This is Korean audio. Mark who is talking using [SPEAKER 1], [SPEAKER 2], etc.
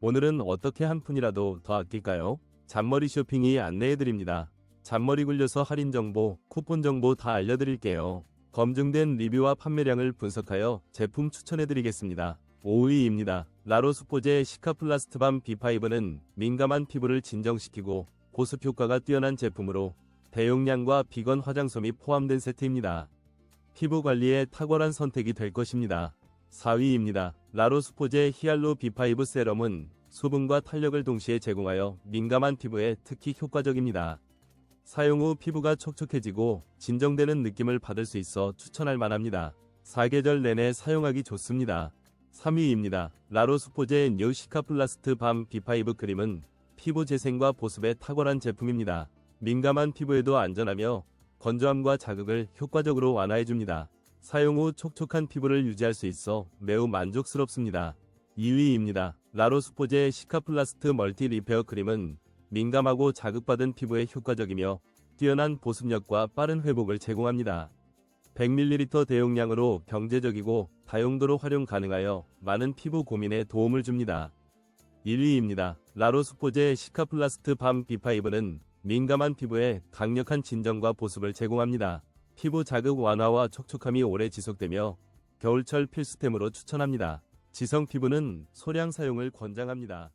[SPEAKER 1] 오늘은 어떻게 한 푼이라도 더 아낄까요? 잔머리 쇼핑이 안내해드립니다. 잔머리 굴려서 할인 정보, 쿠폰 정보 다 알려드릴게요. 검증된 리뷰와 판매량을 분석하여 제품 추천해드리겠습니다. 5위입니다. 라로스포제 시카플라스트밤 B5는 민감한 피부를 진정시키고 보습 효과가 뛰어난 제품으로 대용량과 비건 화장솜이 포함된 세트입니다. 피부 관리에 탁월한 선택이 될 것입니다. 4위입니다. 라로스포제 히알로 B5 세럼은 수분과 탄력을 동시에 제공하여 민감한 피부에 특히 효과적입니다. 사용 후 피부가 촉촉해지고 진정되는 느낌을 받을 수 있어 추천할 만합니다. 사계절 내내 사용하기 좋습니다. 3위입니다. 라로스포제 뉴 시카 플라스트 밤 B5 크림은 피부 재생과 보습에 탁월한 제품입니다. 민감한 피부에도 안전하며 건조함과 자극을 효과적으로 완화해줍니다. 사용 후 촉촉한 피부를 유지할 수 있어 매우 만족스럽습니다. 2위입니다. 라로스포제 시카플라스트 멀티 리페어 크림은 민감하고 자극받은 피부에 효과적이며 뛰어난 보습력과 빠른 회복을 제공합니다. 100ml 대용량으로 경제적이고 다용도로 활용 가능하여 많은 피부 고민에 도움을 줍니다. 1위입니다. 라로스포제 시카플라스트 밤 B5는 민감한 피부에 강력한 진정과 보습을 제공합니다. 피부 자극 완화와 촉촉함이 오래 지속되며 겨울철 필수템으로 추천합니다. 지성 피부는 소량 사용을 권장합니다.